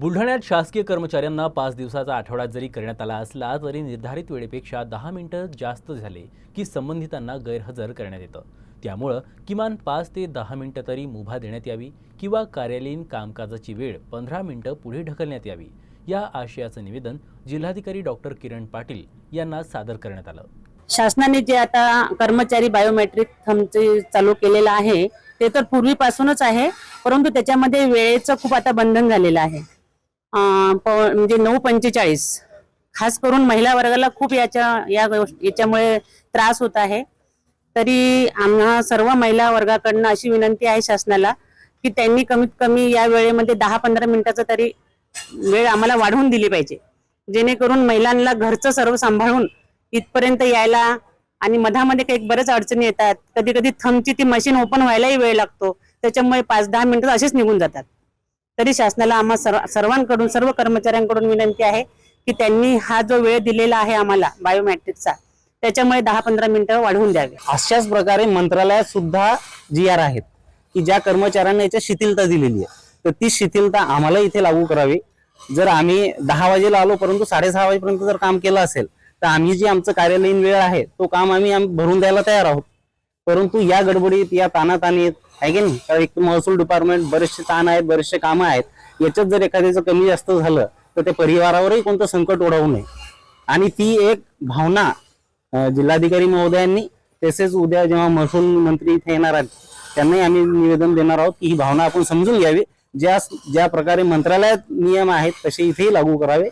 बुलढाण्यात शासकीय कर्मचाऱ्यांना पाच दिवसाचा आठवडा जरी करण्यात आला असला तरी निर्धारित वेळेपेक्षा दहा मिनिटं जास्त झाले की संबंधितांना गैरहजर करण्यात येतं. त्यामुळं किमान पाच ते दहा मिनिटं तरी मुभा देण्यात यावी किंवा कार्यालयीन कामकाजाची वेळ पंधरा मिनिटं पुढे ढकलण्यात यावी या आशयाचं निवेदन जिल्हाधिकारी डॉक्टर किरण पाटील यांना सादर करण्यात आलं. शासनाने जे आता कर्मचारी बायोमेट्रिक थमचे चालू केलेलं आहे ते तर पूर्वीपासूनच आहे परंतु त्याच्यामध्ये वेळेचं खूप आता बंधन झालेलं आहे. म्हणजे नऊ पंचेचाळीस. खास करून महिला वर्गाला खूप याच्या या याच्यामुळे त्रास होत आहे. तरी आम्हा सर्व महिला वर्गाकडनं अशी विनंती आहे शासनाला की त्यांनी कमीत कमी या वेळेमध्ये दहा पंधरा मिनिटाचा तरी वेळ आम्हाला वाढवून दिली पाहिजे. जेणेकरून महिलांना घरचं सर्व सांभाळून इथपर्यंत यायला आणि मधामध्ये काही बऱ्याच अडचणी येतात. कधी कधी थमची ती मशीन ओपन व्हायलाही वेळ लागतो. त्याच्यामुळे पाच दहा मिनिटं असेच निघून जातात. तरी शासनाला आम्हा सर्व सर्वांकडून सर्व कर्मचाऱ्यांकडून विनंती आहे की त्यांनी हा जो वेळ दिलेला आहे आम्हाला बायोमॅट्रिकचा त्याच्यामुळे दहा पंधरा मिनिटं वाढवून द्यावे. अशाच प्रकारे मंत्रालयात सुद्धा जी आर आहेत की ज्या कर्मचाऱ्यांना याच्या शिथिलता दिलेली आहे तर ती शिथिलता आम्हाला इथे लागू करावी. जर आम्ही दहा वाजेला आलो परंतु साडेसहा वाजेपर्यंत जर काम केलं असेल तर आम्ही जी आमचं कार्यालयीन वेळ आहे तो काम आम्ही भरून द्यायला तयार आहोत. परंतु या गडबडीत या तानातानीत आहे की नाही? कारण एक महसूल डिपार्टमेंट बरेचसे ताण आहेत बरेचसे कामं आहेत. याच्यात जर एखाद्याचं कमी जास्त झालं तर ते परिवारावरही कोणतं संकट ओढवू नये. आणि ती एक भावना जिल्हाधिकारी महोदयांनी तसेच उद्या जेव्हा महसूल मंत्री इथे येणार आहेत त्यांनाही आम्ही निवेदन देणार आहोत की ही भावना आपण समजून घ्यावी. ज्या ज्या प्रकारे मंत्रालयात नियम आहेत तसे इथेही लागू करावे.